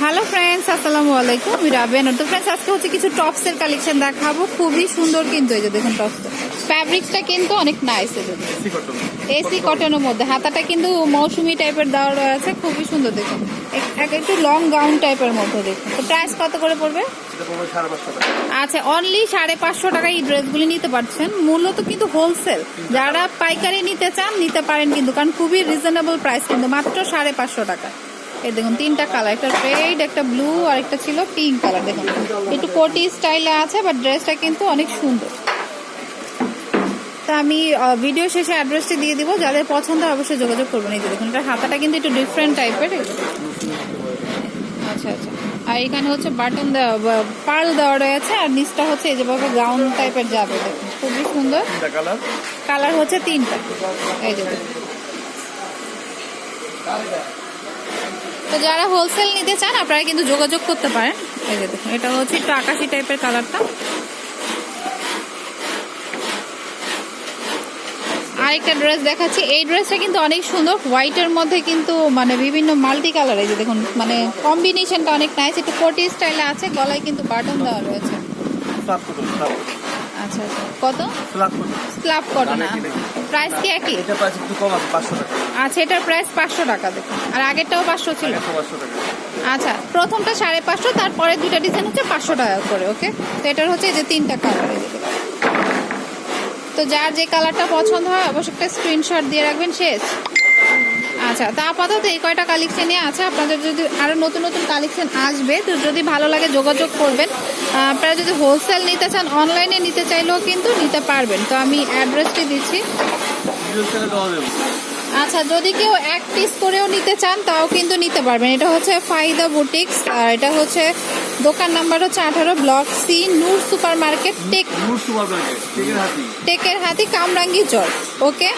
Hello friends আসসালামু আলাইকুম আমি রাবেন তো ফ্রেন্ডস আজকে হচ্ছে কিছু টপসের কালেকশন দেখাবো। খুবই সুন্দর কিন্তু এই যে দেখুন টপস ফ্যাব্রিক্সটা কিন্তু অনেক নাইস এসি কটনের মধ্যে। হাতাটা কিন্তু মৌসুমি টাইপের দেওয়া রয়েছে। খুবই সুন্দর দেখুন। এক- এক- একটু লং গাউন টাইপের মধ্যে দেখুন। তো প্রাইস কত করে পড়বে? আচ্ছা অনলি সাড়ে পাঁচশো টাকায় এই ড্রেসগুলি নিতে পারছেন। মূলত কিন্তু হোলসেল যারা পাইকারি নিতে চান নিতে পারেন কিন্তু। কারণ খুবই রিজনেবল প্রাইস কিন্তু। মাত্র সাড়ে পাঁচশো টাকা। এই দেখুন তিনটা কালার একটা রেড একটা ব্লু আর একটা ছিল পিঙ্ক কালার দেখুন। একটু কোটি স্টাইলে আছে বাট ড্রেসটা কিন্তু অনেক সুন্দর। তা আমি ভিডিও শেষে অ্যাড্রেসটি দিয়ে দিব যাদের পছন্দ অবশ্যই যোগাযোগ করবেন। এই দেখুন এটা হাতাটা কিন্তু একটু ডিফারেন্ট টাইপের আচ্ছা আচ্ছা। আর এখানে হচ্ছে বাটন দেওয়া পার্ল দেওয়া রয়েছে আর নিচটা হচ্ছে এই যেভাবে গাউন টাইপের যাবে খুবই সুন্দর। কালার হচ্ছে তিনটা। এই যে। তো যারা হোলসেল নিতে চান আপনারা কিন্তু যোগাযোগ করতে পারেন। এই যে দেখুন এটা হচ্ছে একটু আকাশি টাইপের কালারটা আরেকটা ড্রেস দেখাচ্ছি। এই ড্রেসটা কিন্তু অনেক সুন্দর। হোয়াইটের মধ্যে কিন্তু মানে বিভিন্ন মাল্টি কালার এই যে দেখুন মানে কম্বিনেশনটা অনেক নাইস একটু কোটি স্টাইলে আছে গলায় কিন্তু বাটন দেওয়া রয়েছে। আচ্ছা আচ্ছা। কত? স্ল্যাব কটন প্রাইস কি? একই? এটা প্রাইস একটু কম আছে পাঁচশো টাকা। আচ্ছা এটার প্রাইস পাঁচশো টাকা দেখুন। আর আগেরটাও পাঁচশো ছিল। আচ্ছা প্রথমটা সাড়ে পাঁচশো তারপরে দুটা ডিজাইন হচ্ছে পাঁচশো টাকা করে ওকে তো এটার হচ্ছে এই যে তিনটা কালার তো যার যে কালারটা পছন্দ হয় অবশ্যই একটা স্ক্রিনশট দিয়ে রাখবেন শেষ। আচ্ছা তা আপাতত এই কয়টা কালেকশনই আছে। আপনাদের যদি আরও নতুন নতুন কালেকশন আসবে তো যদি ভালো লাগে যোগাযোগ করবেন। আপনারা যদি হোলসেল নিতে চান অনলাইনে নিতে চাইলেও কিন্তু নিতে পারবেন। তো আমি অ্যাড্রেসটি দিচ্ছি। আচ্ছা যদি কেউ এক পিস করেও নিতে চান তাও কিন্তু নিতে পারবেন। এটা হচ্ছে ফাইদা বুটিক্স আর এটা হচ্ছে দোকান নাম্বার হচ্ছে আঠারো block C Noor super market take টেকের হাতি। কামরাঙ্গি চর ওকে?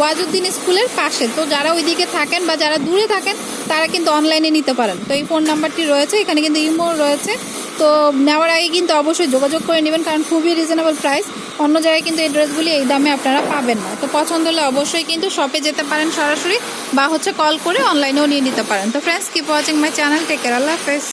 ওয়াজুদ্দিন স্কুলের পাশে তো যারা ওইদিকে থাকেন বা যারা দূরে থাকেন তারা কিন্তু অনলাইনে নিতে পারেন। তো এই ফোন নাম্বারটি রয়েছে এখানে কিন্তু ইমো রয়েছে। তো নেওয়ার আগে কিন্তু অবশ্যই যোগাযোগ করে নেবেন কারণ খুবই রিজনেবল প্রাইস অন্য জায়গায় কিন্তু এই ড্রেসগুলি এই দামে আপনারা পাবেন না। তো পছন্দ হলে অবশ্যই কিন্তু শপে যেতে পারেন সরাসরি বা হচ্ছে কল করে অনলাইনেও নিয়ে নিতে পারেন। তো friends keep watching my channel take care আল্লাহ হাফেজ।